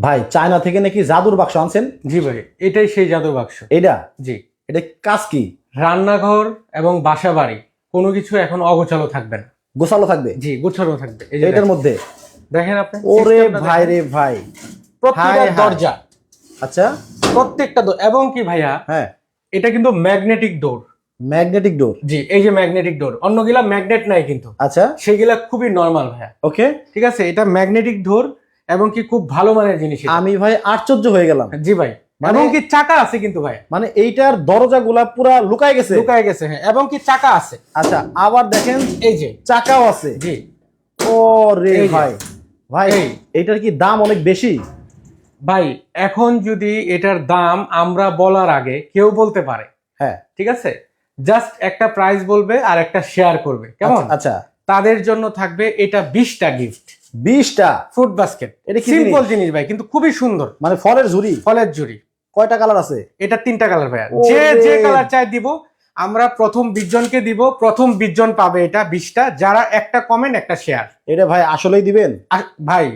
ভাই চায়না থেকে নাকি জাদুর বাক্স আনছেন? জি ভাই এটাই সেই জাদুর বাক্স। এটা? জি। এটা কাজ কি? রান্নাঘর এবং বাসা বাড়ি কোনো কিছু এখন অগোছালো থাকবে না। গোছালো থাকবে? জি গোছালো থাকবে এই যে এটার মধ্যে? দেখেন আপনি ওরে ভাই রে ভাই। প্রত্যেকটা। দরজা। আচ্ছা। প্রত্যেকটা এবং কি ভাইয়া হ্যাঁ। এটা কিন্তু ম্যাগনেটিক ডোর। Magnetic door? জি এই যে ম্যাগনেটিক ডোর অন্যগুলা ম্যাগনেট নাই কিন্তু। আচ্ছা। সেগুলা খুবই নর্মাল ভাইয়া। ওকে। ঠিক আছে এটা ম্যাগনেটিক ডোর এবং কি খুব ভালো মানের জিনিস আমি ভাই আশ্চর্য হয়ে গেলাম। জি ভাই। মানে- এবং কি চাকা আছে কিন্তু ভাই। মানে এইটার দরজা গুলা পুরা লুকায় গেছে। লুকায় গেছে হ্যাঁ। এবং কি চাকা আছে। আচ্ছা আবার দেখেন এই যে। চাকাও আছে। জি। ও রে ভাই। ভাই এই। এইটার কি দাম অনেক বেশি? ভাই এখন যদি এটার দাম আমরা বলার আগে কেউ বলতে পারে হ্যাঁ। ঠিক আছে? জাস্ট একটা প্রাইস বলবে আর একটা শেয়ার করবে। কেমন? আচ্ছা, আচ্ছা। তাদের জন্য থাকবে এটা বিশটা গিফট বিশটা। ফুড বাস্কেট এটা কি সিম্পল জিনিস? ভাই কিন্তু খুবই সুন্দর। মানে ফলের ঝুড়ি? ফলের জুড়ি কয়টা কালার আছে? এটা তিনটা কালার ভাইয়া। ওরে। যে যে কালার চাই দিব আমরা প্রথম বিশ জনকে দিব প্রথম বিশ জন পাবে এটা বিশটা। যারা একটা কমেন্ট একটা শেয়ার এটা ভাই আসলেই দিবেন? ভাই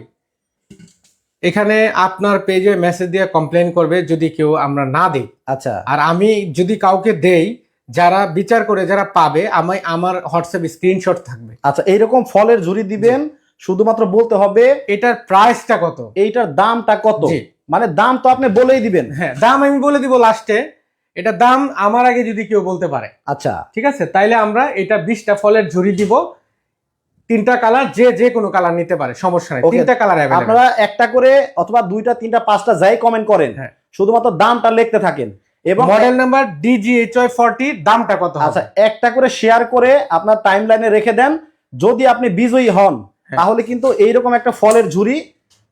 এখানে আপনার পেজে মেসেজ দিয়ে কমপ্লেন করবে যদি কেউ আমরা না দিই। আচ্ছা। আর আমি যদি কাউকে দেই যারা বিচার করে যারা পাবে আমি আমার হোয়াটসঅ্যাপ স্ক্রিনশট থাকবে। আচ্ছা এইরকম ফলের ঝুড়ি দিবেন শুধুমাত্র বলতে হবে এটার প্রাইসটা কত? এইটার দামটা কত? মানে দাম তো আপনি বলেই দিবেন। হ্যাঁ দাম আমি বলে দিব লাস্টে এটা দাম আমার আগে যদি কেউ বলতে পারে। আচ্ছা। ঠিক আছে? তাইলে আমরা এটা বিশটা ফলের ঝুড়ি দিব। তিনটা কালার যে যে কোনো কালার নিতে পারে সমস্যা নেই। তিনটা কালার আপনারা একটা করে অথবা দুইটা তিনটা পাঁচটা যাই কমেন্ট করেন হ্যাঁ। শুধুমাত্র দামটা লিখতে থাকেন। এবং মডেল নাম্বার ডিজিএইচওয়াই ফর্টি দামটা কত আচ্ছা একটা করে শেয়ার করে আপনার টাইম লাইনে রেখে দেন। যদি আপনি বিজয়ী হন। তাহলে কিন্তু এইরকম একটা ফলের ঝুড়ি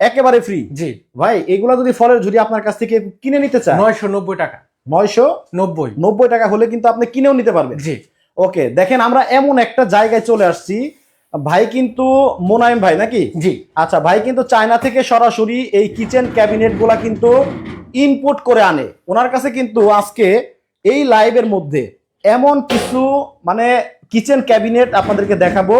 একেবারে ফ্রি জি। ভাই এগুলা যদি ফলের ঝুড়ি আপনার কাছ থেকে কিনে নিতে চান নয়শো নব্বই টাকা। নয়শো নব্বই। নব্বই টাকা হলে কিন্তু আপনি কিনেও নিতে পারবেন। জি। ওকে দেখেন আমরা এমন একটা জায়গায় চলে আসছি। ভাই কিন্তু মোনায়েম ভাই নাকি? জি। আচ্ছা ভাই কিন্তু চায়না থেকে সরাসরি এই কিচেন ক্যাবিনেটগুলা কিন্তু ইনপুট করে আনে। ওনার কাছে কিন্তু আজকে এই লাইভের মধ্যে এমন কিছু মানে কিচেন ক্যাবিনেট আপনাদেরকে দেখাবো।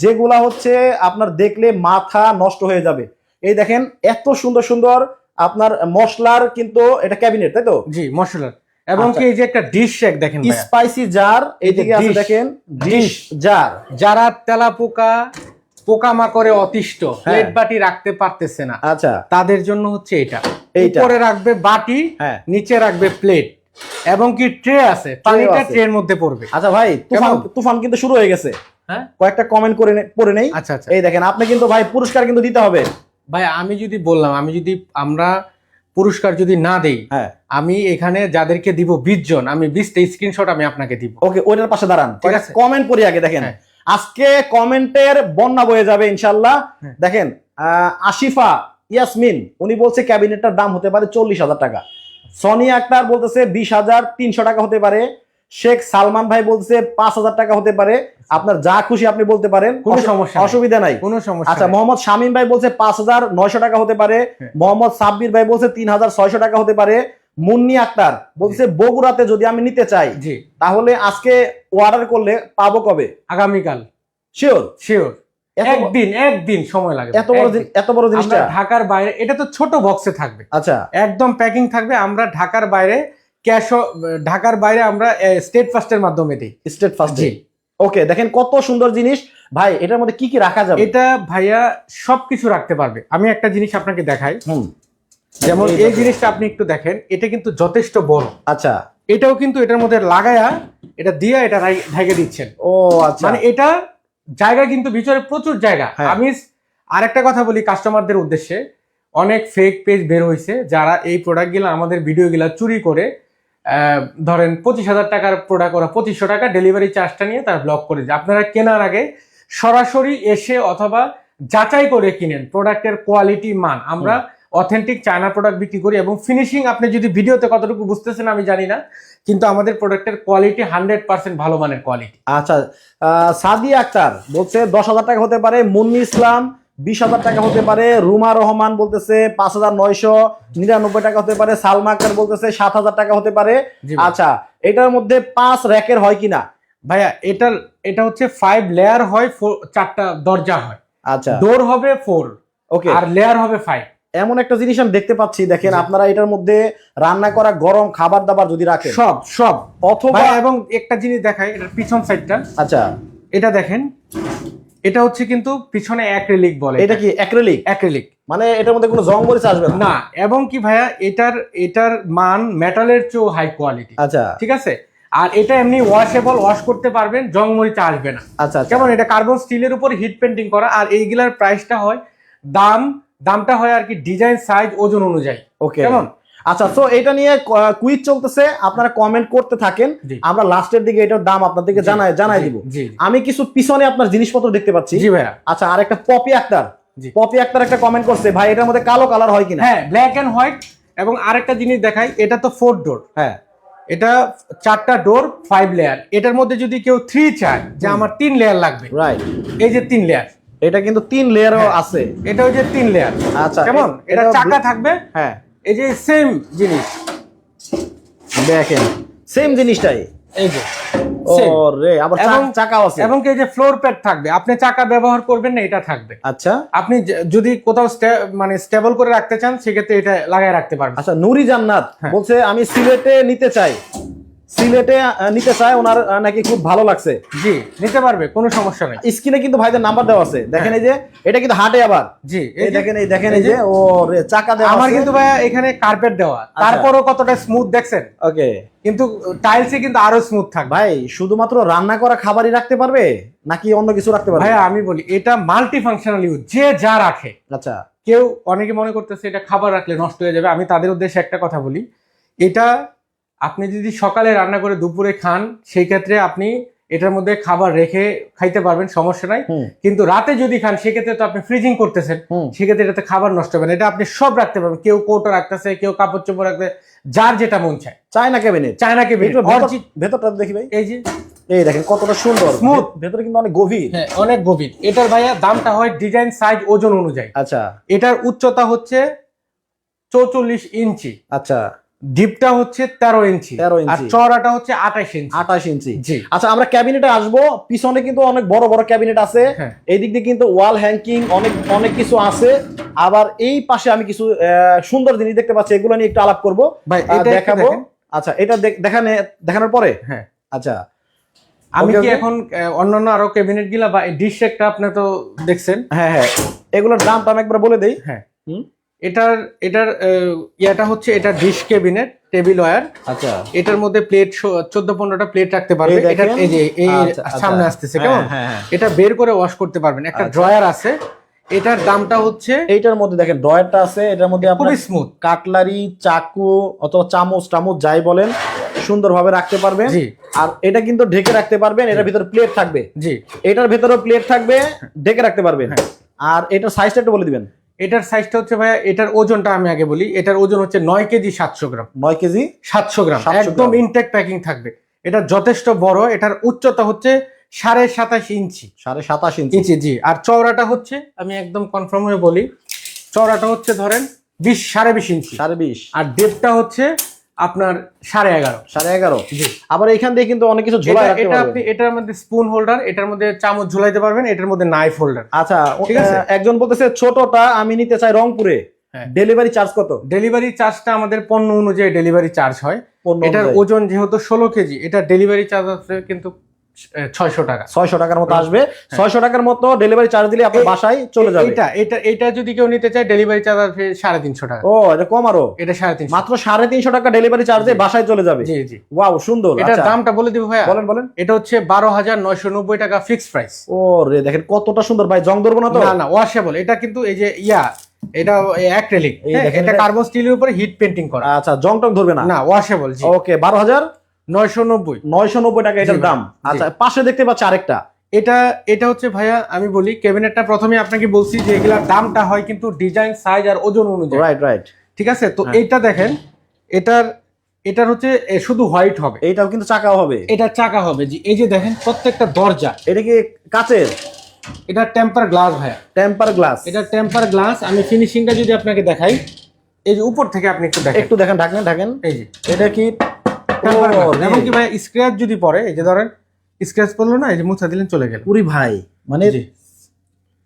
যেগুলা হচ্ছে আপনার দেখলে মাথা নষ্ট হয়ে যাবে। এই দেখেন এত সুন্দর সুন্দর আপনার মশলার কিন্তু এটা ক্যাবিনেট তাই তো? জি মশলার। এবং আচ্ছা। কি এই যে একটা ডিশ শেক দেখেন। স্পাইসি জার এইদিকে আছে দেখেন ডিশ জার যারা তেলা পোকা পোকা মাকড়ে অতিষ্ঠ হ্যাঁ। প্লেট বাটি রাখতে পারতেছে না আচ্ছা। তাদের জন্য হচ্ছে এটা। উপরে রাখবে বাটি হ্যাঁ। নিচে রাখবে প্লেট এবং কি ট্রে আছে পানিটা। ট্রের মধ্যে পড়বে। আচ্ছা ভাই তুফান তুফান কিন্তু শুরু হয়ে গেছে। হ্যাঁ? কয়েকটা কমেন্ট করে পড়ে নেই। আচ্ছা আচ্ছা। এই দেখেন আপনি কিন্তু ভাই পুরস্কার কিন্তু দিতে হবে। ভাই আমি যদি বললাম আমি যদি আমরা পুরস্কার যদি না দেই হ্যাঁ। আমি এখানে যাদেরকে দিব বিশ জন আমি বিশটা স্ক্রিনশট আমি আপনাকে দিব। ওকে ওইটার পাশে দাঁড়ান। ঠিক আছে। কমেন্ট পড়ি আগে দেখেন। হ্যাঁ। আজকে কমেন্টের বন্যা বয়ে যাবে ইনশাল্লাহ হ্যাঁ। দেখেন আহ, আশিফা ইয়াসমিন উনি বলছে ক্যাবিনেটটার দাম হতে পারে চল্লিশ হাজার টাকা। সনি আক্তার বলতেছে বিশ হাজার তিনশো টাকা হতে পারে। শেখ সালমান ভাই বলছে পাঁচ হাজার টাকা হতে পারে। আপনার যা খুশি আপনি বলতে পারেন। কোনো সমস্যা অসুবিধা নাই। কোনো সমস্যা আচ্ছা মোহাম্মদ শামীম ভাই বলছে পাঁচ হাজার নয়শো টাকা হতে পারে। হ্যাঁ। মোহাম্মদ সাব্বির ভাই বলছে তিন হাজার ছয়শো টাকা হতে পারে। মুন্নি আক্তার বলছে বগুড়াতে যদি আমি নিতে চাই তাহলে আজকে অর্ডার করলে পাবো কবে? আগামীকাল। শিওর শিওর একদিন একদিন সময় লাগবে এত বড় এত বড় জিনিসটা? ঢাকার বাইরে এটা তো ছোট বক্সে থাকবে। আচ্ছা। একদম প্যাকিং থাকবে। আমরা ঢাকার বাইরে ক্যাশ ঢাকার বাইরে আমরা স্টেট ফাস্টের মাধ্যমে দিই। স্টেট ফার্স্ট জি। ওকে দেখেন কত সুন্দর জিনিস। ভাই এটার মধ্যে কি কি রাখা যাবে? এটা ভাইয়া সবকিছু রাখতে পারবে। আমি একটা জিনিস আপনাকে দেখাই। হুম। যেমন এই জিনিসটা আপনি একটু দেখেন এটা কিন্তু যথেষ্ট বড়। আচ্ছা। এটাও কিন্তু এটার মধ্যে লাগায়া এটা দিয়ে এটা ঢেকে দিচ্ছেন। ও আচ্ছা। মানে এটা জায়গা কিন্তু ভিতরে প্রচুর জায়গা। হ্যাঁ। আমি আরেকটা কথা বলি কাস্টমারদের উদ্দেশ্যে। অনেক ফেক পেজ বের হয়েছে যারা এই প্রোডাক্টগুলো আমাদের ভিডিওগুলো চুরি করে ধরেন পঁচিশ হাজার টাকার প্রোডাক্ট ওরা পঁচিশশো টাকা ডেলিভারি চার্জটা নিয়ে তারা ব্লক করে যায় আপনারা কেনার আগে সরাসরি এসে অথবা যাচাই করে কিনেন প্রোডাক্টের কোয়ালিটি মান। আমরা অথেন্টিক চায়না প্রোডাক্ট বিক্রি করি এবং ফিনিশিং আপনি যদি ভিডিওতে কতটুকু বুঝতেছেন আমি জানি না কিন্তু আমাদের প্রোডাক্টের কোয়ালিটি হান্ড্রেড পার্সেন্ট ভালো মানের কোয়ালিটি আচ্ছা সাদিয়া আক্তার বলছে দশ হাজার টাকা হতে পারে মুন্নি ইসলাম বিশ হাজার টাকা হতে পারে রুমা রহমান বলতেছে পাঁচ হাজার নয়শো নিরানব্বই টাকা হতে পারে সালমা আক্তার বলতেছে সাত হাজার টাকা হতে পারে। আচ্ছা এটার মধ্যে পাঁচ র্যাকের হয় কিনা? ভাইয়া এটার এটা হচ্ছে ফাইভ লেয়ার হয় চারটা দরজা হয়। আচ্ছা। ডোর হবে ফোর ওকে আর লেয়ার হবে ফাইভ এমন একটা জিনিস আমি দেখতে পাচ্ছি দেখেন আপনারা এটার মধ্যে রান্না করা গরম খাবার দাবার যদি রাখেন। সব সব। অথবা এবং একটা জিনিস দেখাই এটার পিছন সাইডটা আচ্ছা। এটা দেখেন এটা হচ্ছে কিন্তু পিছনে অ্যাক্রিলিক বলে এটা কি অ্যাক্রিলিক অ্যাক্রিলিক মানে এটার মধ্যে কোনো জং মরিচ আসবে না? না এবং কি ভাইয়া এটার এটার মান মেটালের চেয়েও হাই কোয়ালিটি আচ্ছা। ঠিক আছে? আর এটা এমনি ওয়াশেবল ওয়াশ করতে পারবেন জং মরিচা আসবে না। আচ্ছা আচ্ছা। কেমন? এটা কার্বন স্টিলের উপর হিট পেন্টিং করা আর এইগুলার প্রাইসটা হয় দাম দামটা হয় আর কি ডিজাইন সাইজ ওজন অনুযায়ী। ওকে কেমন? আচ্ছা তো এটা নিয়ে কুইজ চলতেছে আপনারা কমেন্ট করতে থাকেন। আমরা লাস্টের দিকে এটার দাম আপনাদেরকে জানাই জানাই দিব। আমি কিছু পিছনে আপনার জিনিসপত্র দেখতে পাচ্ছি। জি ভাইয়া। আচ্ছা আর একটা পপি আক্তার পপি আক্তার একটা কমেন্ট করছে ভাই এটার মধ্যে কালো কালার হয় কিনা? হ্যাঁ ব্ল্যাক এন্ড হোয়াইট এবং আরেকটা জিনিস দেখাই এটা তো ফোর ডোর হ্যাঁ। এটা চারটা ডোর ফাইভ লেয়ার এটার মধ্যে যদি কেউ থ্রি চায় যে আমার তিন লেয়ার লাগবে। রাইট এই যে তিন লেয়ার এটা কিন্তু তিন লেয়ারও হ্যাঁ। আছে। এটা ওই যে তিন লেয়ার আচ্ছা কেমন? এটা এটা চাকা থাকবে। হ্যাঁ। এই যে সেম জিনিস। দেখেন সেম জিনিসটাই। এই যে ও same। আবার চাকাও আছে। এবং এই যে ফ্লোর প্যাড থাকবে? আপনি চাকা ব্যবহার করবেন না এটা থাকবে। আচ্ছা। আপনি যদি কোথাও মানে স্টেবল করে রাখতে চান সেক্ষেত্রে এটা লাগায় রাখতে পারবেন। আচ্ছা নুরি জান্নাত হ্যাঁ। বলছে আমি সিলেটে নিতে চাই। সিলেটে নিতে চায় ওনার নাকি খুব ভালো লাগছে। জি নিতে পারবে কোনো সমস্যা নেই। স্ক্রিনে কিন্তু ভাইদের নাম্বার দেওয়া আছে। দেখেন এই যে এটা কিন্তু হাটে আবার। জি এই দেখেন এই দেখেন এই যে। ও চাকা দেওয়া আমার কিন্তু ভাইয়া এখানে কার্পেট দেওয়া। আচ্ছা। তারপরও কতটা স্মুথ দেখছেন? ওকে। কিন্তু টাইলসে কিন্তু আরও স্মুথ থাকবে। ভাই শুধুমাত্র রান্না করা খাবারই রাখতে পারবে নাকি অন্য কিছু রাখতে পারবে? ভাইয়া আমি বলি এটা মাল্টি ফাংশনাল ইউজ যে যা রাখে। আচ্ছা। কেউ অনেকে মনে করতেছে এটা খাবার রাখলে নষ্ট হয়ে যাবে আমি তাদের উদ্দেশ্যে একটা কথা বলি। এটা আপনি যদি সকালে রান্না করে দুপুরে খান সেই ক্ষেত্রে আপনি এটার মধ্যে খাবার রেখে খাইতে পারবেন সমস্যা নাই। কিন্তু রাতে যদি খান সেক্ষেত্রে তো আপনি ফ্রিজিং করতেছেন। সেক্ষেত্রে এটাতে খাবার নষ্ট হবে না। এটা আপনি সব রাখতে পারবেন। কেউ কোটো রাখতেছে কেউ কাপড় চোপড় রাখতে যার যেটা মন চায়। চায়না ক্যাবিনেট চায়নাকে একটু ভেতরটা দেখি ভাই। এই যে। এই দেখেন কতটা সুন্দর। ভে- ভেতরে কিন্তু অনেক গভীর। হ্যাঁ অনেক গভীর। এটার ভাইয়া দামটা হয় ডিজাইন সাইজ ওজন অনুযায়ী। আচ্ছা। এটার উচ্চতা হচ্ছে চৌচল্লিশ ইঞ্চি। আচ্ছা। ডিপটা হচ্ছে তেরো ইঞ্চি। 13 ইঞ্চি। আর চওড়াটা হচ্ছে আঠাশ ইঞ্চি। আঠাশ ইঞ্চি। জি। আচ্ছা আমরা ক্যাবিনেটে আসব। পিছনে কিন্তু অনেক বড় বড় ক্যাবিনেট আছে। হ্যাঁ। এই দিক দিয়ে কিন্তু ওয়াল হ্যাঙ্কিং অনেক অনেক কিছু আছে। আবার এই পাশে আমি কিছু সুন্দর জিনিস দেখতে পাচ্ছি। এগুলো নিয়ে একটু আলাপ করব। দেখাবো। আচ্ছা এটা দেখ- দেখানে দেখানোর পরে? হ্যাঁ। আচ্ছা। আমি কি এখন অন্যান্য আরও ক্যাবিনেটগুলা বা ডিশ একটা আপনি তো দেখছেন। হ্যাঁ হ্যাঁ। এগুলোর দামটা আমি একবার বলে দেই। হ্যাঁ। হুম। এটার এটার ইয়াটা হচ্ছে এটা ডিশ ক্যাবিনেট টেবিল ওয়্যার। আচ্ছা। এটার মধ্যে প্লেট চোদ্দ পনেরোটা প্লেট রাখতে পারবে। এটা এই যে এই আচ্ছা, আচ্ছা। সামনে আসতেছে হ্যাঁ, কেমন? হ্যাঁ, হ্যাঁ। এটা বের করে ওয়াশ করতে পারবেন। একটা আচ্ছা। ড্রয়ার আছে। এটার দামটা হচ্ছে এইটার মধ্যে দেখেন ড্রয়ারটা আছে। এটার মধ্যে খুবই স্মুথ কাটলারি চাকু অথবা চামচ টামচ যাই বলেন সুন্দরভাবে রাখতে পারবেন। জি। আর এটা কিন্তু ঢেকে রাখতে পারবেন। এটার ভিতরে প্লেট থাকবে। জি। এটার ভেতরেও প্লেট থাকবে ঢেকে রাখতে পারবেন। আর এটার সাইজটা একটু বলে দিবেন। এটার সাইজটা হচ্ছে ভাইয়া এটার ওজনটা আমি আগে বলি এটার ওজন হচ্ছে নয় কেজি সাতশো গ্রাম। নয় কেজি? সাতশো গ্রাম 700 একদম। ইনটেক প্যাকিং থাকবে। এটা যথেষ্ট বড় এটার উচ্চতা হচ্ছে সাড়ে সাতাশ ইঞ্চি। সাড়ে সাতাশ ইঞ্চি। ইঞ্চি জি। আর চওড়াটা হচ্ছে আমি একদম কনফার্ম হয়ে বলি চওড়াটা হচ্ছে ধরেন বিশ সাড়ে বিশ ইঞ্চি। সাড়ে বিশ। আর ডেপটা হচ্ছে আপনার সাড়ে এগারো। সাড়ে এগারো? আবার এখান দিয়ে কিন্তু অনেক কিছু ঝোলা এটা আপনি এটার মধ্যে স্পুন হোল্ডার এটার মধ্যে চামচ ঝুলাইতে পারবেন এটার মধ্যে নাইফ হোল্ডার আচ্ছা ঠিক আছে। একজন বলতেছে ছোটটা আমি নিতে চাই রংপুরে। হ্যাঁ। ডেলিভারি চার্জ কত? ডেলিভারি চার্জটা আমাদের পণ্য অনুযায়ী ডেলিভারি চার্জ হয়। এটার ওজন যেহেতু ষোলো কেজি এটা ডেলিভারি চার্জ আছে কিন্তু ছয়শো টাকা। ছয়শো টাকার মতো আসবে। ছয়শো টাকার মতো ডেলিভারি চার্জ দিলে আপনার বাসায় চলে যাবে। এটা এটা এটা যদি কেউ নিতে চায় ডেলিভারি চার্জ আছে সাড়ে তিনশো টাকা। ও এটা কম আরও? এটা সাড়ে তিনশো। মাত্র সাড়ে তিনশো টাকা ডেলিভারি চার্জে বাসায় চলে যাবে। জি জি। ওয়াও সুন্দর। এটার আচ্ছা। দামটা বলে দিব ভাইয়া। বলেন বলেন। এটা হচ্ছে বারো হাজার নয়শো নব্বই টাকা ফিক্সড প্রাইস ও রে দেখেন কতটা সুন্দর। ভাই জং ধরবো না তো? না না ওয়াশেবল এটা কিন্তু এই যে ইয়া এটা অ্যাক্রেলিক এটা কার্বন স্টিলের উপরে হিট পেন্টিং করা। আচ্ছা জং টং ধরবে না? না ওয়াশেবল ওকে বারো হাজার নয়শো নব্বই। নয়শো নব্বই টাকা এটার দাম। আচ্ছা পাশে দেখতে পাচ্ছি আরেকটা। এটা এটা হচ্ছে ভাইয়া আমি বলি ক্যাবিনেটটা প্রথমে আপনাকে বলছি যে এগুলার দামটা হয় কিন্তু ডিজাইন সাইজ আর ওজন অনুযায়ী। রাইট রাইট ঠিক আছে? তো হ্যাঁ। দেখেন এটার এটার হচ্ছে এ, শুধু হোয়াইট হবে। এইটাও কিন্তু চাকাও হবে। এটা চাকা হবে। জি এই যে দেখেন প্রত্যেকটা দরজা। এটা কি কাচের? এটা টেম্পার গ্লাস ভাইয়া। টেম্পার গ্লাস এটা টেম্পার গ্লাস আমি ফিনিশিংটা যদি আপনাকে দেখাই এই যে উপর থেকে আপনি একটু দেখেন। একটু দেখেন ঢাকেন ঢাকেন। এই যে এটা কি গ্লাস রে। ভাই স্ক্র্যাচ যদি পড়ে এই যে ধরেন স্ক্র্যাচ পড়ল না এই যে মুছা দিলেন চলে গেল। পুরি ভাই মানে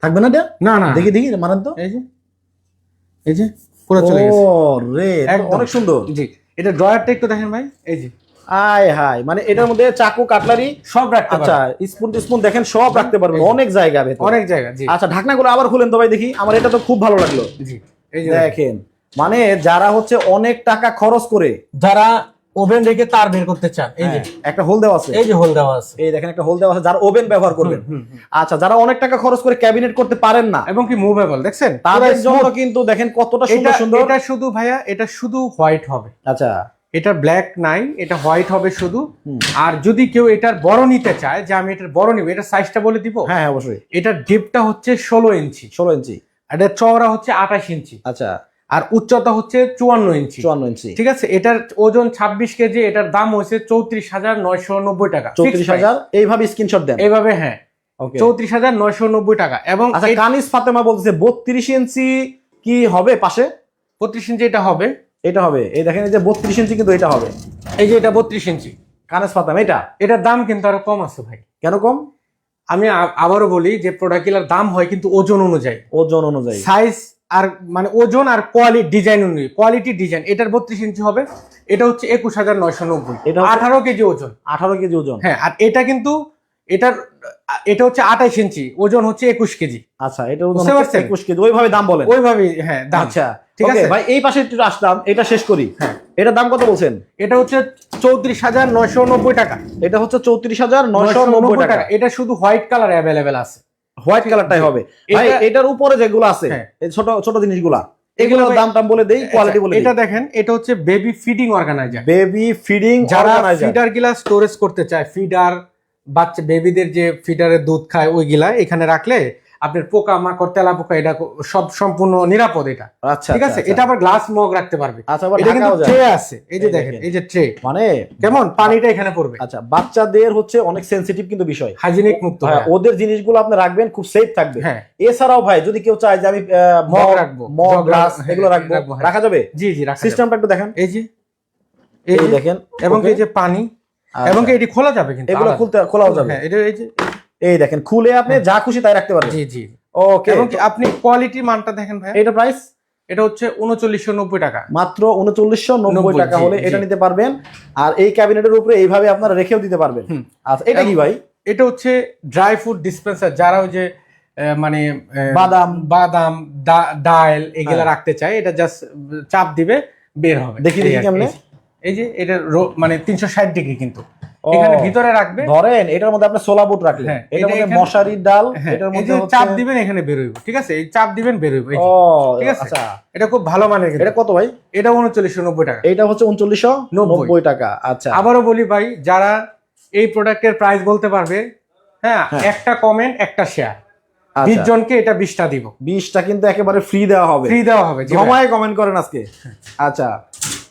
থাকবে না এটা? না না। দেখি দেখি মানেন তো। এই যে এই যে পুরো চলে গেছে। ও রে। অনেক সুন্দর। জি এটা ড্রয়ারটা একটু দেখেন ভাই এই যে। আয় হায় মানে এটার মধ্যে চাকু কাটলারি সব রাখতে আচ্ছা স্পুন স্পুন দেখেন সব রাখতে পারবেন অনেক জায়গা ভেতরে। অনেক জায়গা জি। আচ্ছা ঢাকনাগুলো আবার খুলেন তো ভাই দেখি। আমার এটা তো খুব ভালো লাগল। জি এই যে। দেখেন মানে যারা হচ্ছে অনেক টাকা খরচ করে যারা ওভেন রেখে তার বের করতে চান এই যে। হ্যাঁ, একটা হোল দেওয়া আছে। এই যে হোল দেওয়া আছে। এই দেখেন একটা হোল দেওয়া আছে যারা ওভেন ব্যবহার করবেন। আচ্ছা যারা অনেক টাকা খরচ করে ক্যাবিনেট করতে পারেন না এবং কি মুভেবল দেখছেন? তাদের জন্য কিন্তু দেখেন কতটা সুন্দর সুন্দর। এটা শুধু ভাইয়া এটা শুধু হোয়াইট হবে। আচ্ছা। এটা ব্ল্যাক নাই এটা হোয়াইট হবে শুধু। আর যদি কেউ এটার বড় নিতে চায় যে আমি এটার বড় নিব এটা সাইজটা বলে দিব? হ্যাঁ হ্যাঁ অবশ্যই। এটার ডিপটা হচ্ছে ষোলো ইঞ্চি। ষোলো ইঞ্চি। আর এটার চওড়া হচ্ছে আঠাশ ইঞ্চি। আচ্ছা। আর উচ্চতা হচ্ছে চুয়ান্ন ইঞ্চি। চুয়ান্ন ইঞ্চি। ঠিক আছে? এটার ওজন ছাব্বিশ কেজি এটার দাম হচ্ছে চৌত্রিশ হাজার নয়শো নব্বই টাকা। চৌত্রিশ হাজার? এইভাবে স্ক্রিনশট দেন। এইভাবে হ্যাঁ। চৌত্রিশ হাজার নয়শো নব্বই টাকা এবং আচ্ছা কানিস ফাতেমা বলতেছে বত্রিশ ইঞ্চি কি হবে পাশে? বত্রিশ ইঞ্চি এটা হবে। এটা হবে। এই দেখেন এই যে বত্রিশ ইঞ্চি কিন্তু এটা হবে। এই যে এটা বত্রিশ ইঞ্চি। কানেস ফাতেমা এটা? এটার দাম কিন্তু আরও কম আছে ভাই। কেন কম? আমি আবারও বলি যে প্রোডাক্টগুলোর দাম হয় কিন্তু ওজন অনুযায়ী। ওজন অনুযায়ী। সাইজ আর মানে ওজন আর কোয়ালিটি ডিজাইন অনুযায়ী কোয়ালিটি ডিজাইন এটার বত্রিশ ইঞ্চি হবে এটা হচ্ছে একুশ হাজার নয়শো নব্বই। আঠারো কেজি ওজন। আঠারো কেজি ওজন। হ্যাঁ আর এটা কিন্তু এটার এটা হচ্ছে আঠাইশ ইঞ্চি ওজন হচ্ছে একুশ কেজি। আচ্ছা এটা বুঝতে পারছেন? একুশ কেজি ওইভাবে দাম বলেন। ওইভাবে হ্যাঁ দাম। আচ্ছা ঠিক আছে? ভাই এই পাশে একটু আসলাম এটা শেষ করি। হ্যাঁ। এটার দাম কত বলছেন? এটা হচ্ছে চৌত্রিশ হাজার নয়শো নব্বই টাকা। এটা হচ্ছে চৌত্রিশ হাজার নয়শো নব্বই টাকা। এটা শুধু হোয়াইট কালার অ্যাভেলেবেল আছে। হোয়াইট কালারটাই হবে। ভাই এটার উপরে যেগুলো আছে হ্যাঁ। এই ছোট ছোট জিনিসগুলা এগুলো এগুলোর দাম টাম বলে দেই কোয়ালিটি বলে এটা দেখেন এটা হচ্ছে baby feeding organiser baby feeding যারা ফিডার গিলা স্টোরেজ করতে চায় ফিডার বাচ্চা বেবিদের যে ফিডারে দুধ খায় ওইগুলা এখানে রাখলে আপনার পোকা মাকড় তেলা পোকা এটা সব সম্পূর্ণ নিরাপদ এটা। আচ্ছা ঠিক আছে? এটা আবার গ্লাস মগ রাখতে পারবে। আচ্ছা এটা কিন্তু ট্রে আছে। এই যে দেখেন। এই যে ট্রে মানে কেমন? পানিটা এখানে পড়বে। আচ্ছা বাচ্চাদের হচ্ছে অনেক সেনসিটিভ কিন্তু বিষয়। হাইজিনিক মুক্ত হ্যাঁ, ওদের জিনিসগুলো আপনি রাখবেন খুব সেফ থাকবে। হ্যাঁ। এছাড়াও ভাই যদি কেউ চায় যে আমি মগ রাখব, মগ গ্লাস এগুলো হ্যাঁ, রাখব। হ্যাঁ। রাখা যাবে? জি জি রাখা। সিস্টেমটা একটু দেখেন। এই যে এই দেখেন। এবং এই যে পানি আচ্ছা। এবং কি এটি খোলা যাবে কিন্তু এগুলো খুলতে খোলাও যাবে। হ্যাঁ এটা এই যে এই দেখেন খুলে আপনি যা খুশি তাই রাখতে পারবেন। জি জি। ওকে এবং কি আপনি কোয়ালিটি মানটা দেখেন ভাই এটা প্রাইস এটা হচ্ছে উনচল্লিশশো নব্বই টাকা। মাত্র উনচল্লিশশো নব্বই টাকা হলে এটা নিতে পারবেন। আর এই ক্যাবিনেটের উপরে এইভাবে আপনারা রেখেও দিতে পারবেন। আচ্ছা এটা কি ভাই? এটা হচ্ছে ড্রাই ফুড ডিসপেন্সার যারা ওই যে মানে বাদাম। বাদাম ডাল এগুলা হ্যাঁ। রাখতে চায় এটা জাস্ট চাপ দিবে বের হবে। দেখি, দেখি। কেমনে? এই যে এটা মানে তিনশো ষাট ডিগ্রি কিন্তু। এখানে ভিতরে রাখবে। ধরেন এটার মধ্যে আপনি সোলা বুট রাখলেন। হ্যাঁ, এটার মধ্যে মশারির ডাল হ্যাঁ, এটার মধ্যে চাপ দিবেন এখানে বেরোইব ঠিক আছে? এই চাপ দিবেন যে। ও ঠিক আছে? আচ্ছা। এটা খুব ভালো মানের এটা কত ভাই? এটা উনচল্লিশশো নব্বই টাকা। এইটা হচ্ছে উনচল্লিশশো নব্বই। নব্বই। টাকা আচ্ছা। আবারও বলি ভাই যারা এই প্রোডাক্টের প্রাইস বলতে পারবে হ্যাঁ হ্যাঁ। একটা কমেন্ট একটা শেয়ার বিশ আচ্ছা জনকে এটা বিশটা দিব। বিশটা কিন্তু একেবারে ফ্রি দেওয়া হবে। ফ্রি দেওয়া হবে জমায় কমেন্ট করেন আজকে। আচ্ছা।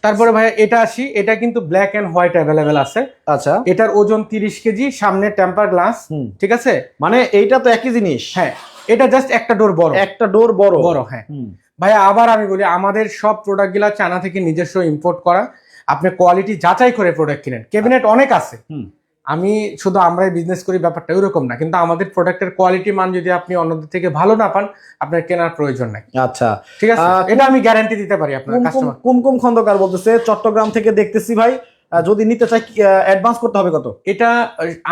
তারপরে ভাই এটা আসি এটা কিন্তু ব্ল্যাক এন্ড হোয়াইট অ্যাভেলেবেল আছে। আচ্ছা। এটার ওজন তিরিশ কেজি সামনে টেম্পার গ্লাস। ঠিক আছে? মানে এইটা তো একই জিনিস। হ্যাঁ এটা জাস্ট একটা ডোর বড়। একটা ডোর বড়। বড় হ্যাঁ। হুম। ভাই আবার আমি বলি আমাদের সব প্রোডাক্টগুলা চায়না থেকে নিজস্ব ইম্পোর্ট করা। আপনি কোয়ালিটি যাচাই করে প্রোডাক্ট কিনেন। ক্যাবিনেট অনেক আছে। হুম। আমি শুধু আমরাই বিজনেস করি ব্যাপারটা ওইরকম না। কিন্তু আমাদের প্রোডাক্টের কোয়ালিটি মান যদি আপনি অন্যদের থেকে ভালো না পান আপনার কেনার প্রয়োজন নাই। আচ্ছা। ঠিক আছে? এটা আমি গ্যারান্টি দিতে পারি আপনার কাস্টমার কুমকুম খন্দকার বলতেছে চট্টগ্রাম থেকে দেখতেছি ভাই যদি নিতে চাই অ্যাডভান্স করতে হবে কত? এটা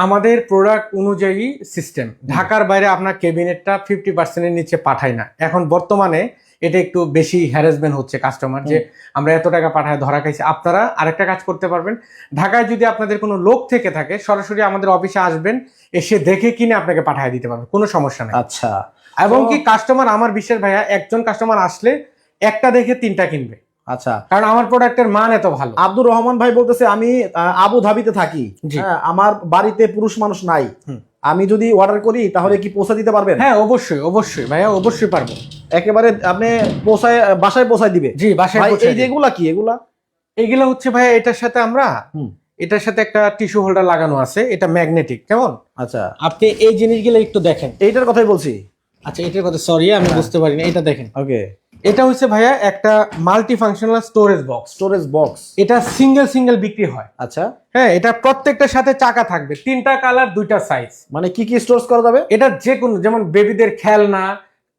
আমাদের প্রোডাক্ট অনুযায়ী সিস্টেম ঢাকার বাইরে আপনার ক্যাবিনেটটা ফিফটি পার্সেন্টের নিচে পাঠায় না। এখন বর্তমানে এটা একটু বেশি হ্যারাসমেন্ট হচ্ছে কাস্টমার যে আমরা এত টাকা পাঠায় ধরা খাইছি। আপনারা আরেকটা কাজ করতে পারবেন। ঢাকায় যদি আপনাদের কোনো লোক থেকে থাকে সরাসরি আমাদের অফিসে আসবেন এসে দেখে কিনে আপনাকে পাঠিয়ে দিতে পারবে। কোনো সমস্যা নেই। আচ্ছা। এবং কি কাস্টমার আমার বিশ্বাস ভাইয়া একজন কাস্টমার আসলে একটা দেখে তিনটা কিনবে। আচ্ছা। কারণ আমার প্রোডাক্টের মান এত ভালো। আব্দুর রহমান ভাই বলতেছে আমি আবু ধাবিতে থাকি। হ্যাঁ, আমার বাড়িতে পুরুষ মানুষ নাই। আমি যদি অর্ডার করি তাহলে কি পৌঁছে দিতে পারবেন? হ্যাঁ অবশ্যই অবশ্যই ভাইয়া অবশ্যই পারব। একেবারে আপনি পৌঁছায় বাসায় পৌঁছায় দিবে? জি বাসায় এই যেগুলা কি? এগুলা? এগুলা হচ্ছে ভাইয়া এটার সাথে আমরা হুম। এটার সাথে একটা টিস্যু হোল্ডার লাগানো আছে এটা ম্যাগনেটিক কেমন? আচ্ছা। আপনি এই জিনিসগুলো একটু দেখেন। এইটার কথাই বলছি। আচ্ছা এটার কথা সরি আমি হ্যাঁ। বুঝতে পারিনি এটা দেখেন। ওকে এটা হচ্ছে ভাইয়া একটা multi functional storage box storage box এটা সিঙ্গেল সিঙ্গেল বিক্রি হয়। আচ্ছা। হ্যাঁ এটা প্রত্যেকটার সাথে চাকা থাকবে। তিনটা কালার দুইটা সাইজ মানে কি কি স্টোরেজ করা যাবে? এটা যে কোনো যেমন বেবিদের খেলনা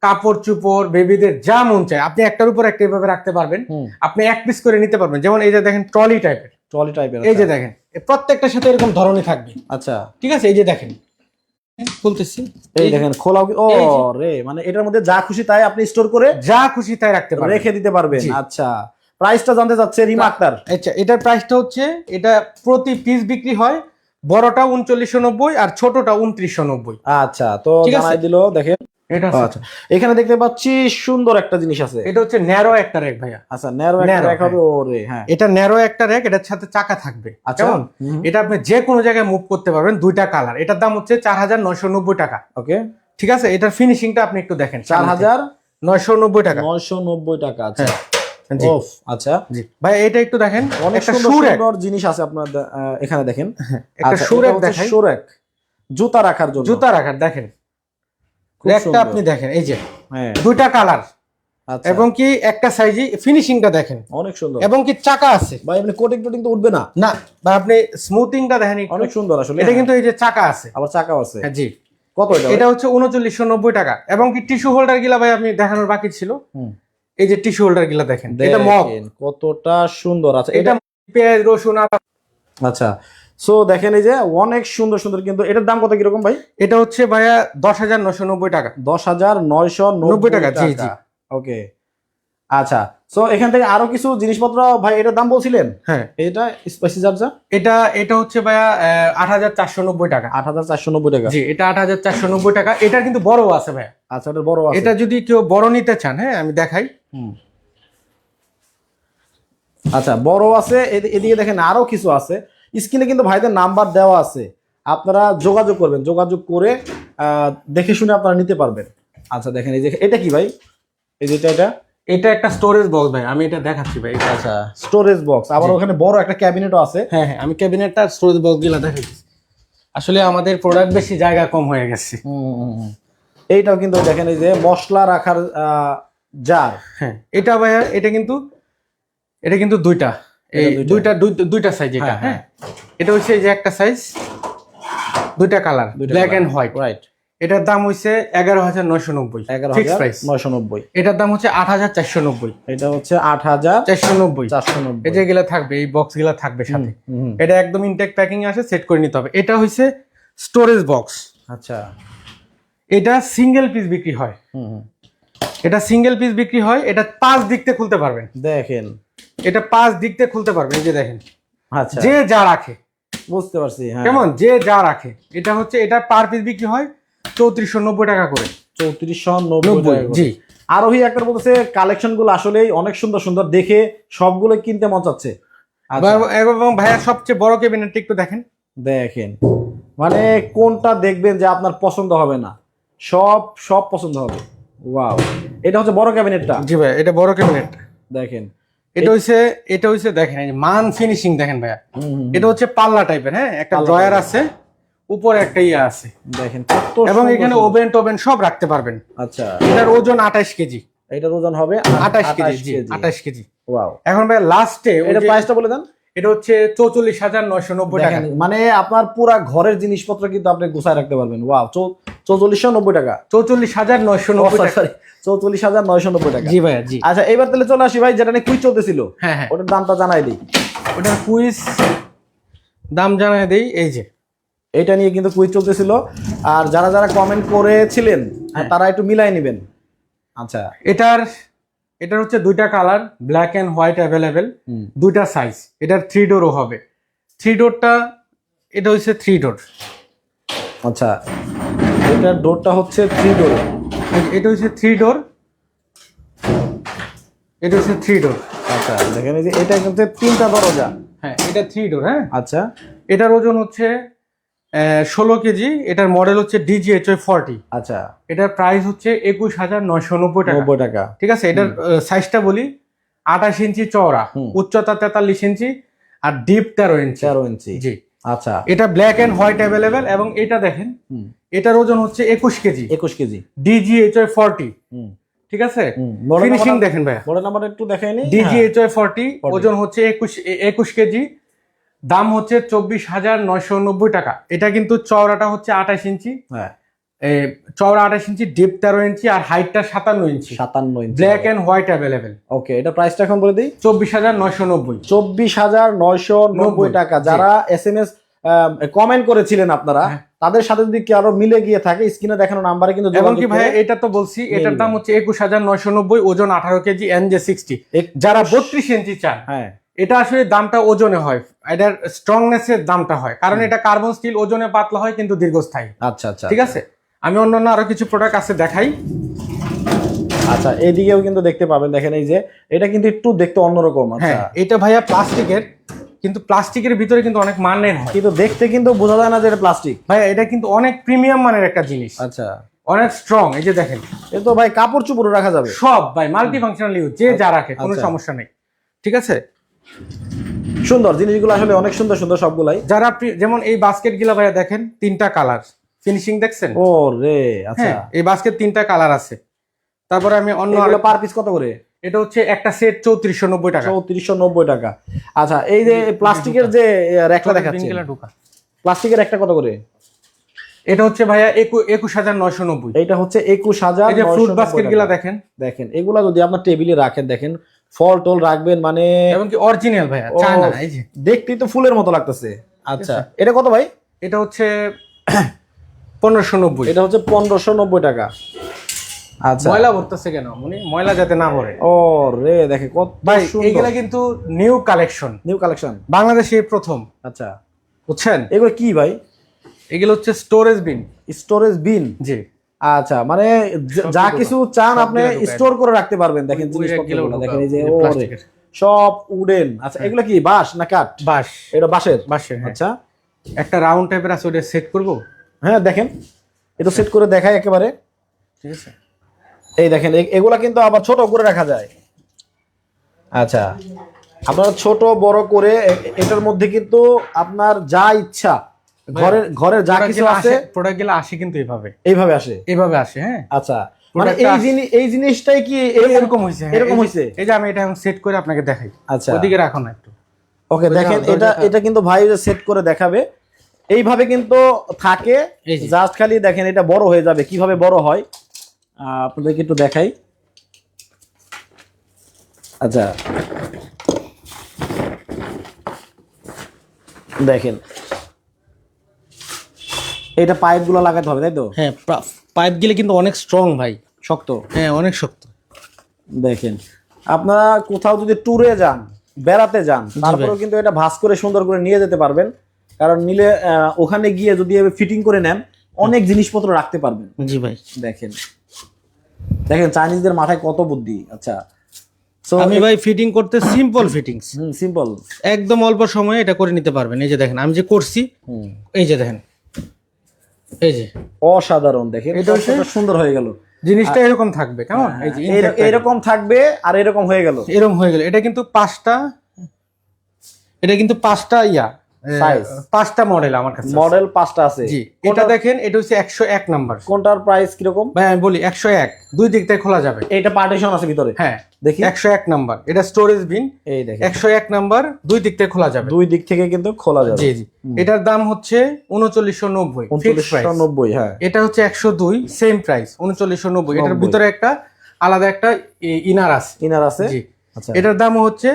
কাপড় চুপড় বেবিদের যা মন চায়। আপনি একটার উপর একটা এভাবে রাখতে পারবেন। আপনি এক পিস করে নিতে পারবেন। যেমন এই যে দেখেন ট্রলি টাইপের ট্রলি টাইপের এই যে দেখেন এ প্রত্যেকটার সাথে এরকম ধরনের থাকবে। আচ্ছা। ঠিক আছে? এই যে দেখেন বলতেছি এই দেখেন খোলা ও রে মানে এটার মধ্যে যা খুশি তাই আপনি স্টোর করে যা খুশি তাই রাখতে পারবেন। রেখে দিতে পারবেন। আচ্ছা প্রাইসটা জানতে চাচ্ছে রিমা আক্তার। আচ্ছা এটার প্রাইসটা হচ্ছে এটা প্রতি পিস বিক্রি হয় বড়টা উনচল্লিশশো নব্বই আর ছোটটা উনত্রিশশো নব্বই। আচ্ছা তো জানাই দিল দেখেন। এটা আচ্ছা এখানে দেখতে পাচ্ছি সুন্দর একটা জিনিস আছে। এটা হচ্ছে ন্যারো একটা র্যাক ভাইয়া। আচ্ছা ন্যারো একটা র্যাক হবে ওরে হ্যাঁ। এটা ন্যারো একটা র্যাক এটার সাথে চাকা থাকবে আচ্ছা এটা আপনি যে কোনো জায়গায় মুভ করতে পারবেন দুইটা কালার এটার দাম হচ্ছে চার হাজার নয়শো নব্বই টাকা। ওকে। ঠিক আছে? এটার ফিনিশিংটা আপনি একটু দেখেন চার হাজার নয়শো নব্বই টাকা। নয়শো নব্বই টাকা আচ্ছা। হ্যাঁ, ওফ আচ্ছা। ভাই এটা একটু দেখেন অনেক সুন্দর জিনিস আছে আপনার এখানে দেখেন। একটা আচ্ছা, দেখাই shoe rack, জুতা রাখার জন্য। জুতা রাখার দেখেন। র্যাকটা আপনি দেখেন এই যে হ্যাঁ। দুইটা কালার আচ্ছা। এবং কি একটা সাইজই ফিনিশিংটা দেখেন। অনেক সুন্দর। এবং কি চাকা আছে। ভাই আপনি কোটিং টোটিং তো উঠবে না। না বা আপনি স্মুথিংটা দেখেন অনেক সুন্দর আসলে এটা কিন্তু এই যে চাকা আছে। আবার চাকাও আছে। হ্যাঁ জি। কত এটা এটা হচ্ছে উনচল্লিশশো নব্বই টাকা। এবং কি টিস্যু হোল্ডার গিলা ভাই আপনি দেখানোর বাকি ছিল। এই যে টিস্যু হোল্ডার গিলা দেখেন এটা মগ। কতটা সুন্দর আছে। এটা এটা পেঁয়াজ রসুন আদা। আচ্ছা। সো দেখেন এই যে অনেক সুন্দর সুন্দর কিন্তু এটার দাম কত কীরকম ভাই? এটা হচ্ছে ভাইয়া দশ হাজার নশো নব্বই টাকা। দশ হাজার নয়শো নব্বই টাকা, জি, জি। ওকে আচ্ছা সো এখান থেকে আরও কিছু জিনিসপত্র ভাই এটার দাম বলছিলেন? হ্যাঁ। এটা স্পাইসি চার্জা এটা এটা হচ্ছে ভাইয়া আট হাজার চারশো নব্বই টাকা। আট হাজার চারশো নব্বই টাকা। জি এটা আট হাজার চারশো নব্বই টাকা। এটার কিন্তু বড় আছে ভাইয়া। আচ্ছা এটা বড় আছে। এটা যদি কেউ বড় নিতে চান হ্যাঁ আমি দেখাই। হুম। আচ্ছা বড় আছে এদিকে দেখেন আরও কিছু আছে। স্ক্রিনে কিন্তু ভাইদের নাম্বার দেওয়া আছে। আপনারা যোগাযোগ করবেন যোগাযোগ করে দেখে শুনে আপনারা নিতে পারবেন। আচ্ছা দেখেন এই যে এটা কি ভাই? এই যেটা এটা এটা? একটা স্টোরেজ বক্স ভাই আমি এটা দেখাচ্ছি ভাই আচ্ছা স্টোরেজ বক্স আবার ওখানে বড় একটা ক্যাবিনেটও আছে। হ্যাঁ হ্যাঁ আমি ক্যাবিনেটটা স্টোরেজ বক্সগুলা দেখাচ্ছি। আসলে আমাদের প্রোডাক্ট বেশি জায়গা কম হয়ে গেছে। এইটাও কিন্তু দেখেন এই যে মশলা রাখার জার। হ্যাঁ এটা ভাইয়া এটা কিন্তু এটা কিন্তু দুইটা। এই দুইটা। দুই- দুইটা সাইজ এটা হ্যাঁ, হ্যাঁ। এটা হচ্ছে এই যে একটা সাইজ দুইটা colour black and white right এটার দাম হচ্ছে এগারো হাজার নয়শো নব্বই। নয়শো নব্বই। এটার দাম হচ্ছে আট হাজার চারশো নব্বই। এটা হচ্ছে আট হাজার চারশো নব্বই। চারশো নব্বই। যে এগুলা থাকবে এই বক্সগুলা থাকবে সাথে। এটা একদম ইনটেক প্যাকিং আসে সেট করে নিতে হবে। এটা হচ্ছে স্টোরেজ বক্স আচ্ছা। এটা সিঙ্গেল পিস বিক্রি হয়। এটা সিঙ্গেল পিস বিক্রি হয় এটা পাঁচ দিক থেকে খুলতে পারবেন। দেখেন। এটা পাঁচ দিক থেকে খুলতে পারবেন এই যে দেখেন। আচ্ছা। যে যা রাখে। বুঝতে পারছি হ্যাঁ। কেমন? যে যা রাখে। এটা হচ্ছে এটা পার পিস বিক্রি হয় চৌত্রিশশো নব্বই টাকা করে। চৌত্রিশশো নব্বই। জি। আরোহী একটা বলতেছে কালেকশনগুলো আসলেই অনেক সুন্দর সুন্দর দেখে সবগুলো কিনতে মন চাচ্ছে। আচ্ছা, এবং ভাইয়া সবচেয়ে বড় ক্যাবিনেটটা একটু দেখেন। দেখেন। মানে কোনটা দেখবেন যে আপনার পছন্দ হবে না? সব সব পছন্দ হবে। ওয়াও। এটা হচ্ছে বড় ক্যাবিনেটটা? জি ভাই এটা বড় ক্যাবিনেট। দেখেন। এটা হচ্ছে এটা হচ্ছে দেখেন মান ফিনিশিং দেখেন ভাইয়া। এটা হচ্ছে পাল্লা টাইপের হ্যাঁ? একটা ড্রয়ার আছে উপরে একটা ইয়ে আছে। দেখেন এবং এখানে ওভেন টোভেন সব রাখতে পারবেন। আচ্ছা। এটার ওজন আঠাশ কেজি। এটার ওজন হবে আঠাশ কেজি জি আঠাশ কেজি। ওয়াও। এখন ভাই লাস্টে এটা প্রাইসটা বলে দেন। এটা হচ্ছে চৌচল্লিশ হাজার নয়শো নব্বই টাকা। মানে আপনার পুরা ঘরের জিনিসপত্র কিন্তু আপনি গুছায় রাখতে পারবেন। ওয়াও চৌচল্লিশশো নব্বই টাকা। চৌচল্লিশ হাজার নয়শো নব্বই সরি চৌচল্লিশ হাজার নয়শো নব্বই টাকা। জি ভাইয়া জি। আচ্ছা এবার তাহলে চলে আসি ভাই যেটা নিয়ে কুইজ চলতেছিল। হ্যাঁ হ্যাঁ। ওটার দামটা জানাই দিই। ওটার কুইজ দাম জানাই দেই এই যে। এটা নিয়ে কিন্তু কুইজ চলতেছিল। আর যারা যারা কমেন্ট করেছিলেন হ্যাঁ। তারা একটু মিলাই নেবেন। আচ্ছা। এটার এটার হচ্ছে দুইটা colour black and white available. দুইটা সাইজ এটার থ্রি ডোরও হবে। থ্রি ডোরটা এটা হচ্ছে থ্রি ডোর আচ্ছা। এটার ডোরটা হচ্ছে থ্রি ডোর এটা হচ্ছে থ্রি ডোর এটা হচ্ছে থ্রি ডোর আচ্ছা দেখেন এই যে এটা কিন্তু তিনটা দরজা। হ্যাঁ এটা থ্রি ডোর হ্যাঁ? আচ্ছা। এটার ওজন হচ্ছে ষোলো কেজি। এটার মডেল হচ্ছে ডিজিএইচ ফর্টি আচ্ছা। এটার প্রাইস হচ্ছে একুশ হাজার নয়শো নব্বই টাকা। নব্বই টাকা। ঠিক আছে? এটার সাইজটা বলি আঠাশ ইঞ্চি চওড়া। উচ্চতা তেতাল্লিশ ইঞ্চি আর ডিপ তেরো ইঞ্চি। তেরো ইঞ্চি। জি। আচ্ছা। এটা ব্ল্যাক অ্যান্ড হোয়াইট অ্যাভেলেবেল এবং এটা দেখেন এটার ওজন হচ্ছে একুশ কেজি। একুশ কেজি। ডিজিএইচ ফর্টি হুম। ঠিক আছে? ফিনিশিং দেখেন ভাইয়া। বড় নাম্বার একটু দেখেন ডিজিএইচ ফর্টি 40 ওজন হচ্ছে একুশ একুশ কেজি। দাম হচ্ছে চব্বিশ হাজার নয়শো নব্বই টাকা। এটা কিন্তু চওড়াটা হচ্ছে আঠাশ ইঞ্চি। হ্যাঁ। চওড়া আঠাশ ইঞ্চি ডিপ তেরো ইঞ্চি আর হাইটটা সাতান্ন ইঞ্চি। সাতান্ন ইঞ্চি। Black and white available okay এটা প্রাইসটা এখন বলে দিই। চব্বিশ হাজার নয়শো নব্বই। চব্বিশ হাজার নয়শো নব্বই টাকা। যারা এস এম এস কমেন্ট করেছিলেন আপনারা হ্যাঁ। তাদের সাথে যদি কি আরও মিলে গিয়ে থাকে স্ক্রিনে দেখানো নাম্বারে কিন্তু এবং কি ভাই এটা তো বলছি এটার দাম হচ্ছে একুশ হাজার নয়শো নব্বই ওজন আঠারো কেজি এন জে সিক্সটি যারা বত্রিশ ইঞ্চি চান হ্যাঁ। এটা আসলে দামটা ওজনে হয়। এটার স্ট্রংনেস এর দামটা হয়। কারণ এটা কার্বন স্টিল ওজনে পাতলা হয় কিন্তু দীর্ঘস্থায়ী। আচ্ছা আচ্ছা। ঠিক আছে? আমি অন্যান্য আরও কিছু প্রোডাক্ট আছে দেখাই। আচ্ছা এদিকেও কিন্তু দেখতে পাবেন দেখেন এই যে এটা কিন্তু একটু দেখতে অন্যরকম আচ্ছা। হ্যাঁ এটা ভাইয়া প্লাস্টিকের কিন্তু প্লাস্টিকের ভিতরে কিন্তু অনেক মানের হয়। কিন্তু দেখতে কিন্তু বোঝা যায় না যে এটা প্লাস্টিক। ভাইয়া এটা কিন্তু অনেক প্রিমিয়াম মানের একটা জিনিস। আচ্ছা। অনেক স্ট্রং এই যে দেখেন। এ তো ভাই কাপড় চুপড় রাখা যাবে। সব ভাই মাল্টি ফাংশনাল ইউজ যে যা রাখে কোনো আচ্ছা। সমস্যা নেই। ঠিক আছে? সুন্দর জিনিসগুলো আসলে অনেক সুন্দর সুন্দর সবগুলাই। যারা যেমন এই বাস্কেটগুলা ভাইয়া দেখেন তিনটা কালার ফিনিশিং দেখছেন? ও রে আচ্ছা। হ্যাঁ এই বাস্কেট তিনটা কালার আছে। তারপরে আমি অন্য আরেক- পার পিস কত করে? এটা হচ্ছে একটা সেট চৌত্রিশশো নব্বই টাকা। চৌত্রিশশো নব্বই টাকা। আচ্ছা এই যে প্লাস্টিকের যে র্যাকটা দেখাচ্ছে। প্লাস্টিকের একটা কত করে? এটা হচ্ছে ভাইয়া একু- একুশ হাজার নয়শো নব্বই। এইটা হচ্ছে একুশ হাজার ফ্রুট বাস্কেট। গুলা দেখেন। দেখেন এগুলা যদি আপনার টেবিলে রাখেন দেখেন ফল টল রাখবেন মানে এবং কি অরিজিনাল ভাইয়া চায়না এই যে। দেখতেই তো ফুলের মতো লাগতেছে। আচ্ছা এটা কত ভাই? এটা হচ্ছে পনেরোশো নব্বই। এটা হচ্ছে পনেরোশো নব্বই টাকা। আচ্ছা। ময়লা ভরতেছে কেন? উনি ময়লা যাতে না ভরে। ও রে দেখে কত ভাই এইগুলা কিন্তু নিউ কালেকশন নিউ কালেকশন বাংলাদেশে প্রথম। আচ্ছা। বুঝছেন? এগুলো কি ভাই? এগুলো হচ্ছে স্টোরেজ বিন স্টোরেজ বিন জি। আচ্ছা মানে যা কিছু চান আপনি স্টোর করে রাখতে পারবেন। দেখেন জিনিসপত্রগুলো দেখেন এই যে প্লাস্টিকের। সব উডেন। আচ্ছা এগুলো কি বাঁশ না কাঠ? বাস এটা বাঁশের? বাসের হ্যাঁ। আচ্ছা। একটা রাউন্ড টাইপের আছে ওটা সেট করব? হ্যাঁ দেখেন। এটা সেট করে দেখায় একেবারে। ঠিক আছে? এই দেখেন এগুলা কিন্তু আবার ছোট করে রাখা যায়। আচ্ছা। আপনার ছোট বড় করে এটার মধ্যে কিন্তু আপনার যা ইচ্ছা ঘরের ঘরের যা কিছু আছে প্রোডাক্টগুলো আসে কিন্তু এইভাবে এইভাবে আসে? এইভাবে আসে হ্যাঁ। আচ্ছা। মানে এই জিনিস এই জিনিসটাই কি এরকম হ্যাঁ, এরকম এই যে- হয়েছে? এই যে আমি এটা এখন সেট করে আপনাকে দেখাই। আচ্ছা। ওদিকে রাখো না একটু। ওকে দেখেন এটা এটা কিন্তু ভাই সেট করে দেখাবে। এইভাবে কিন্তু থাকে। জাস্ট খালি দেখেন এটা বড় হয়ে যাবে কীভাবে বড় হয়। আপনাদেরকে একটু দেখাই। আচ্ছা। দেখেন। এটা পাইপগুলো লাগাতে হবে তাই তো? হ্যাঁ পাইপ গেলে কিন্তু অনেক স্ট্রং ভাই শক্ত। হ্যাঁ অনেক শক্ত। দেখেন। আপনারা কোথাও যদি ট্যুরে যান বেড়াতে যান তারপরেও কিন্তু এটা ভাস করে সুন্দর করে নিয়ে যেতে পারবেন। কারণ নিলে ওখানে গিয়ে যদি ফিটিং করে নেন অনেক জিনিসপত্র রাখতে পারবেন। জি ভাই। দেখেন। দেখেন চাইনিজদের মাথায় কত বুদ্ধি। আচ্ছা। সো আমি ভাই ফিটিং করতে সিম্পল ফিটিংস সিম্পল একদম অল্প সময়ে এটা করে নিতে পারবেন। এই যে দেখেন আমি যে করছি এই যে দেখেন। এই যে। অসাধারণ দেখেন এটা সুন্দর হয়ে গেল। জিনিসটা এরকম থাকবে কেমন? এই যে এরকম থাকবে আর এরকম হয়ে গেল। এরকম হয়ে গেল। এটা কিন্তু পাঁচটা এটা কিন্তু পাঁচটা ইয়া। Size. পাঁচটা মডেল আমার কাছে মডেল পাঁচটা আছে। জি এটা দেখেন এটা হচ্ছে একশো এক নাম্বার কোনটার প্রাইস কীরকম? ভাই আমি বলি একশো এক। দুই দিক থেকে খোলা যাবে। এটা পার্টিশন আছে ভিতরে? হ্যাঁ দেখি। একশো এক নাম্বার এটা স্টোরেজ বিন এই দেখেন। একশো এক নাম্বার দুই দিক থেকে খোলা যাবে। দুই দিক থেকে কিন্তু খোলা যাবে। জি জি। এটার দাম হচ্ছে উনচল্লিশশো নব্বই উনচল্লিশশো নব্বই হ্যাঁ। এটা হচ্ছে একশো দুই সেম প্রাইস উনচল্লিশশো নব্বই। এটার ভিতরে একটা আলাদা একটা ইনার আছে। ইনার আছে? জি। আচ্ছা। এটার দাম হচ্ছে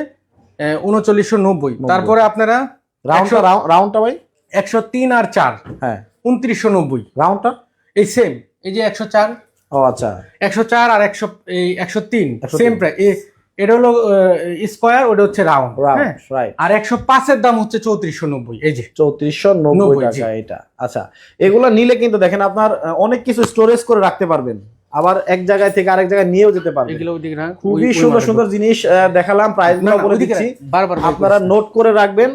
উনচল্লিশশো নব্বই। তারপরে আপনারা রাউন্ডটা রাউন্ডটা ভাই? একশো তিন আর চার। হ্যাঁ। উনত্রিশশো নব্বই। রাউন্ডটা এই সেম এই যে একশো চার? ও আচ্ছা। একশো চার আর একশো এই একশো তিন। সেম প্রাইস এটা হলো স্কোয়ার ওটা হচ্ছে রাউন্ড হ্যাঁ? আর একশো পাঁচের দাম হচ্ছে চৌত্রিশশো নব্বই। এই যে। চৌত্রিশশো নব্বই টাকা এটা। আচ্ছা এগুলো নিলে কিন্তু দেখেন আপনার অনেক কিছু স্টোরেজ করে রাখতে পারবেন। আবার এক জায়গায় থেকে আরেক জায়গায় নিয়েও যেতে পারবেন। খুবই সুন্দর সুন্দর জিনিস দেখালাম প্রাইস বলে দিচ্ছি। বারবার আপনারা নোট করে রাখবেন।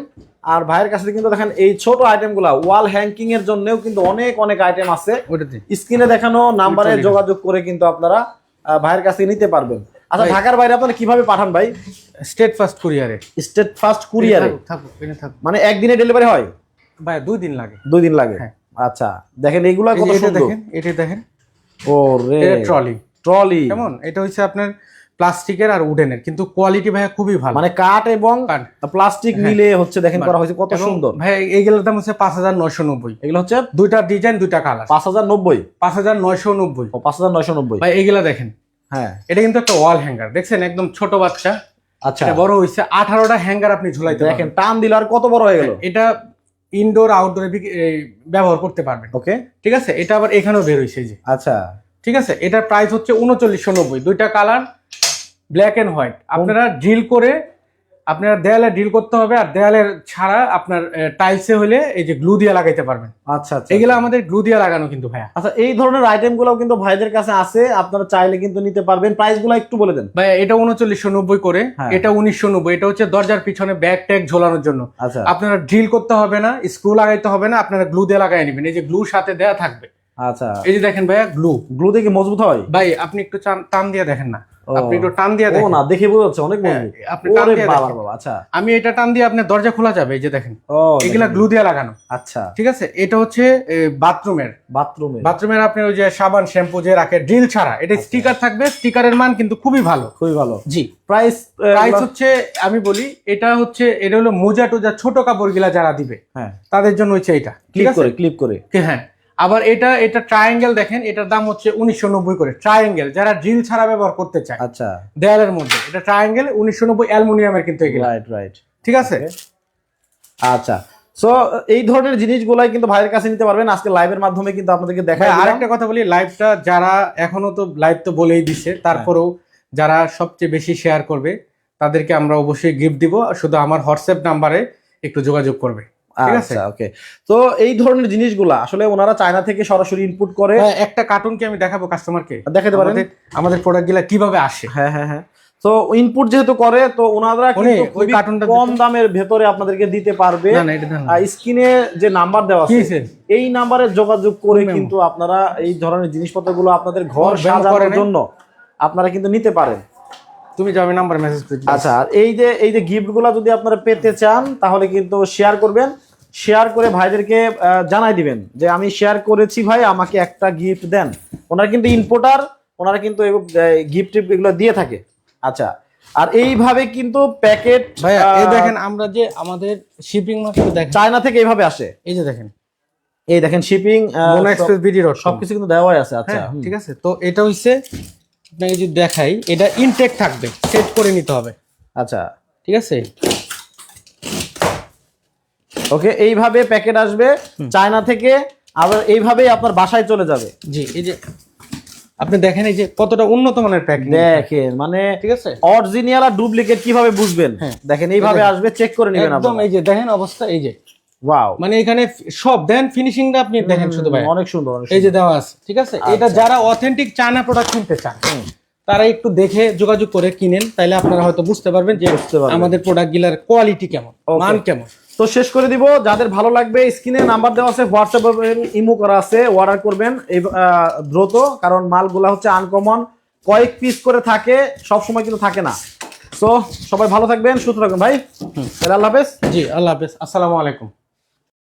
আর ভাইয়ের কাছে কিন্তু দেখেন এই ছোট আইটেমগুলা ওয়াল হ্যাঙ্কিং এর জন্যও কিন্তু অনেক অনেক আইটেম আছে। স্ক্রিনে দেখানো নাম্বারে যোগাযোগ করে কিন্তু আপনারা ভাইয়ের কাছে নিতে পারবেন। আচ্ছা ঢাকার বাইরে আপনারা কীভাবে পাঠান ভাই? স্টেট ফার্স্ট কুরিয়ারে স্টেট ফার্স্ট কুরিয়ারে মানে একদিনে ডেলিভারি হয়? ভাই দুই দিন লাগে। দুই দিন লাগে? হ্যাঁ। আচ্ছা দেখেন এইগুলা এই কত সুন্দর। দেখেন এটা দেখেন। ও রে ট্রলি ট্রলি কেমন? এটা হচ্ছে আপনার প্লাস্টিকের আর উডেনের। কিন্তু কোয়ালিটি ভাইয়া খুবই ভালো। মানে কাঠ এবং। প্লাস্টিক হ্যাঁ। মিলে হচ্ছে দেখেন করা হয়েছে কত সুন্দর। ভাই এইগুলোর দাম হচ্ছে পাঁচ হাজার নয়শো নব্বই। এগুলো হচ্ছে দুইটা ডিজাইন দুইটা কালার পাঁচ হাজার নব্বই। পাঁচ হাজার নয়শো নব্বই। পাঁচ হাজার নয়শো নব্বই। ভাই এগুলা দেখেন। হ্যাঁ। এটা কিন্তু একটা ওয়াল হ্যাঙ্গার দেখছেন? একদম ছোট বাচ্চা। আচ্ছা। বড় হয়েছে। আঠারোটা হ্যাঙ্গার আপনি ঝুলাইতে দেখেন দেখেন টান দিলে আর কত বড় হয়ে গেল? এটা ইনডোর আউটডোরে ব্যবহার করতে পারবেন। ওকে। ঠিক আছে? এটা আবার এখানেও বের হয়েছে যে। আচ্ছা। ঠিক আছে? এটার প্রাইস হচ্ছে উনচল্লিশশো নব্বই। দুইটা কালার ব্ল্যাক এন্ড হোয়াইট আপনারা ড্রিল করে আপনারা দেয়ালে ড্রিল করতে হবে আর দেয়ালের ছাড়া আপনার টাইলসে হলে এই যে গ্লু দিয়ে লাগাইতে পারবেন। আচ্ছা আচ্ছা এগুলো আমাদের গ্লু দিয়ে লাগানো কিন্তু ভাইয়া। আচ্ছা এই ধরনের আইটেমগুলো কিন্তু ভাইদের কাছে আছে আপনারা চাইলে কিন্তু নিতে পারবেন। প্রাইসগুলো একটু বলে দেন। ভাইয়া এটা উনচল্লিশশো নব্বই করে হ্যাঁ। এটা উনিশশো নব্বই এটা হচ্ছে দরজার পিছনে ব্যাগ ট্যাগ ঝোলানোর জন্য। আচ্ছা। আপনারা ড্রিল করতে হবে না স্ক্রু লাগাইতে হবে না আপনারা গ্লু দিয়ে লাগাই নেবেন। এই যে গ্লু সাথে দেয়া থাকবে। আচ্ছা। এই যে দেখেন ভাইয়া গ্লু গ্লু দেখে মজবুত হয়? ভাই আপনি একটু টান দিয়ে দেখেন না। আপনি একটু টান দিয়ে দেখেন। না দেখে বোঝা যাচ্ছে অনেক হ্যাঁ, মজবুত। আপনি টান দিয়ে বাবা বাবা আচ্ছা। আমি এটা টান দিয়ে আপনার দরজা খোলা যাবে এই যে দেখেন। এগুলা গ্লু দিয়ে লাগানো। আচ্ছা। ঠিক আছে? এটা হচ্ছে বাথরুমের। বাথরুমে বাথরুমের আপনি ওই যে সাবান শ্যাম্পু যে রাখে ড্রিল ছাড়া। এটা আচ্ছা। স্টিকার থাকবে স্টিকারের মান কিন্তু খুবই ভালো। খুবই ভালো। জি। প্রাইস প্রাইস হচ্ছে আমি বলি এটা হচ্ছে এটা হলো মোজা টোজা ছোট কাপড় গিলা যারা দিবে হ্যাঁ। তাদের জন্য হচ্ছে এটা। ক্লিক করে ক্লিক করে। হ্যাঁ। আবার এটা এটা ট্রায়াঙ্গেল দেখেন এটার দাম হচ্ছে উনিশশো নব্বই করে। ট্রায়াঙ্গেল যারা ড্রিল ছাড়া ব্যবহার করতে চায় আচ্ছা। দেয়ালের মধ্যে। এটা ট্রায়াঙ্গেল উনিশশো নব্বই অ্যালুমিনিয়ামের কিন্তু রাইট রাইট ঠিক আছে? আচ্ছা। সো এই ধরনের জিনিসগুলাই কিন্তু ভাইয়ের কাছে নিতে পারবেন। আজকে লাইভের মাধ্যমে কিন্তু আপনাদেরকে দিলাম। আরেকটা কথা বলি লাইভটা যারা এখনও তো লাইভ তো বলেই দিছে তারপরেও যারা সবচেয়ে বেশি শেয়ার করবে তাদেরকে আমরা অবশ্যই গিফট দিব। শুধু আমার হোয়াটসঅ্যাপ নাম্বারে একটু যোগাযোগ করবে। আচ্ছা ওকে তো এই ধরনের জিনিসগুলা আসলে ওনারা চায়না থেকে সরাসরি ইনপুট করে একটা কার্টুন কি আমি দেখাবো কাস্টমারকে দেখাতে পারেন। আমাদের- কীভাবে আসে? হ্যাঁ হ্যাঁ হ্যাঁ। তো ইনপুট যেহেতু করে তো ওনারা কিন্তু ওই কার্টুনটা কম দামের ভেতরে আপনাদেরকে দিতে পারবে। স্ক্রিনে যে নাম্বার দেওয়া আছে এই নাম্বারে যোগাযোগ করে কিন্তু আপনারা এই ধরনের জিনিসপত্রগুলো আপনাদের ঘর সাজানোর জন্য আপনারা কিন্তু নিতে পারেন। তুমি যাবে নাম্বার মেসেজ করে আচ্ছা আর এই যে এই যে গিফটগুলো যদি আপনারা পেতে চান তাহলে কিন্তু শেয়ার করবেন। শেয়ার করে ভাইদেরকে জানাই দিবেন যে আমি শেয়ার করেছি ভাই আমাকে একটা গিফট দেন। ওনারা কিন্তু ইম্পোর্টার ওনারা কিন্তু গিফট এগুলো দিয়ে থাকে। আচ্ছা আর এইভাবে কিন্তু প্যাকেট এই দেখেন আমরা যে আমাদের শিপিং দেখেন। চায়না থেকে এইভাবে আসে। এই যে দেখেন। এই দেখেন শিপিং এক্সপ্রেস বিডি ডট সবকিছু কিন্তু দেওয়াই আছে আচ্ছা। হ্যাঁ ঠিক আছে তো এটা হইছে আপনাকে যদি দেখাই এটা ইনটেক থাকবে সেট করে নিতে হবে। আচ্ছা। ঠিক আছে? ওকে এইভাবে প্যাকেট আসবে চায়না থেকে আবার এইভাবেই আপনার বাসায় চলে যাবে। জি এই যে আপনি দেখেন এই যে কতটা উন্নত মানের প্যাকিং দেখেন মানে ঠিক আছে? অরিজিনাল আর ডুপ্লিকেট কীভাবে বুঝবেন? হ্যাঁ। দেখেন এইভাবে আসবে চেক করে নেবেন একদম এই যে দেখেন অবস্থা এই যে। ওয়াও মানে এখানে সব দেন ফিনিশিংটা আপনি দেখেন শুধু ভাই। অনেক সুন্দর অনেক এই যে দেওয়া আছে ঠিক আছে? এটা যারা অথেন্টিক চায়না প্রোডাক্ট কিনতে চান তারা একটু দেখে যোগাযোগ করে কিনেন তাইলে আপনারা হয়তো বুঝতে পারবেন যে বুঝতে পারবেন। আমাদের প্রোডাক্টগুলার কোয়ালিটি কেমন. মান কেমন। তো শেষ করে দিব। যাদের ভালো লাগবে স্ক্রিনে নাম্বার দেওয়া আছে হোয়াটসঅ্যাপ ইমো করা আছে অর্ডার করবেন। এই দ্রুত কারণ মালগুলা হচ্ছে আনকমন কয়েক পিস করে থাকে সব সময় কিন্তু থাকে না। তো সবাই ভালো থাকবেন সুস্থ থাকবেন ভাই। আল্লাহ হাফেজ। জি আল্লাহ হাফেজ। আসসালামু আলাইকুম।